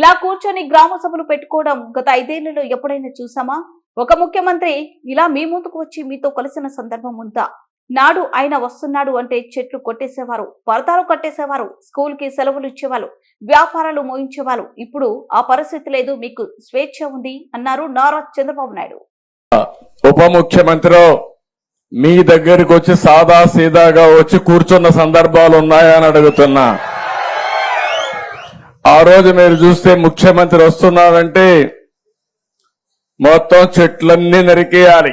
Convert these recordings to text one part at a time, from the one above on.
ఇలా కూర్చొని గ్రామ సభలు పెట్టుకోవడం గత ఐదేళ్ళలో ఎప్పుడైనా చూసామా? ఒక ముఖ్యమంత్రి ఇలా మీ ముందుకు వచ్చి మీతో కలిసిన సందర్భం ఉందా? నాడు ఆయన వస్తున్నాడు అంటే చెట్లు కొట్టేసేవారు పరదాలు కట్టేసేవారు స్కూల్కి సెలవులు ఇచ్చేవారు వ్యాపారాలు మోయించేవాళ్ళు. ఇప్పుడు ఆ పరిస్థితి లేదు మీకు స్వేచ్ఛ ఉంది అన్నారు నారా చంద్రబాబు నాయుడు. ఉప ముఖ్యమంత్రి మీ దగ్గరికి వచ్చి సాదా సీదాగా వచ్చి కూర్చున్న సందర్భాలు ఉన్నాయా అని అడుగుతున్నా. ఆ రోజు మీరు చూస్తే ముఖ్యమంత్రి వస్తున్నారంటే మొత్తం చెట్లన్నీ నరికేయాలి.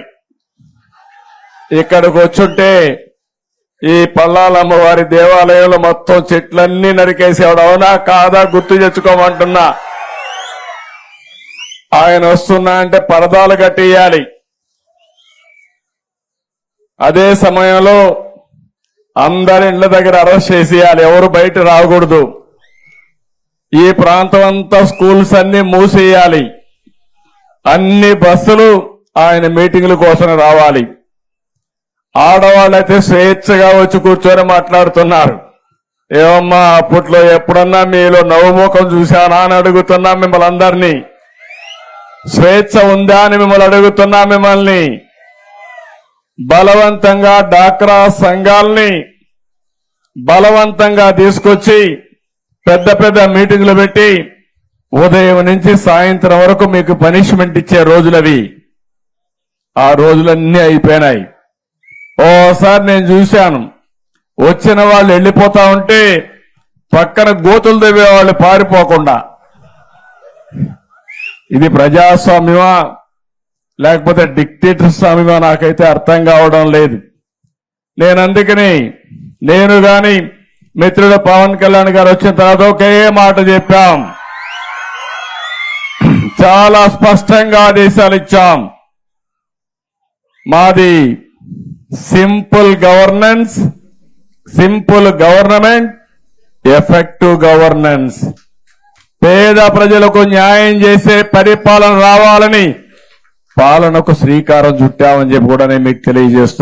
ఇక్కడికి వచ్చుంటే ఈ పల్లాలమ్మ వారి దేవాలయంలో మొత్తం చెట్లన్నీ నరికేసేవాడు అవునా కాదా గుర్తు తెచ్చుకోమంటున్నా. ఆయన వస్తున్నా అంటే పరదాలు కట్టేయాలి. అదే సమయంలో అందరి ఇళ్ళ దగ్గర అరెస్ట్ చేసేయాలి. ఎవరు బయట రాకూడదు. ఈ ప్రాంతం అంతా స్కూల్స్ అన్ని మూసేయాలి. అన్ని బస్సులు ఆయన మీటింగ్ల కోసం రావాలి. ఆడవాళ్ళైతే స్వేచ్ఛగా వచ్చి కూర్చొని మాట్లాడుతున్నారు. ఏమమ్మా అప్పట్లో ఎప్పుడన్నా మీలో నవ్వుముఖం చూశానా అని అడుగుతున్నా మిమ్మల్ని అందరినీ. స్వేచ్ఛ ఉందా అని మిమ్మల్ని అడుగుతున్నా మిమ్మల్ని. బలవంతంగా డాక్రా సంఘాల్ని బలవంతంగా తీసుకొచ్చి పెద్ద పెద్ద మీటింగ్లు పెట్టి ఉదయం నుంచి సాయంత్రం వరకు మీకు పనిష్మెంట్ ఇచ్చే రోజులవి ఆ రోజులన్నీ అయిపోయినాయి. ఓసారి నేను చూశాను. వచ్చిన వాళ్ళు వెళ్ళిపోతా ఉంటే పక్కన గోతులు తవ్వే వాళ్ళు పారిపోకుండా. ఇది ప్రజాస్వామ్యమా? లేకపోతే డిక్టేటర్ స్వామిగా నాకైతే అర్థం కావడం లేదు. నేను అందుకని నేను కానీ మిత్రుడు పవన్ కళ్యాణ్ గారు వచ్చిన తర్వాత ఒకే మాట చెప్పాం. చాలా స్పష్టంగా ఆదేశాలు ఇచ్చాం. మాది simple governance simple government effective governance. పేద ప్రజలకు న్యాయం చేసే పరిపాలన రావాలని పాలనకు శ్రీకారం చుట్టామని చెప్పి కూడా నేను మీకు తెలియజేస్తున్నాను.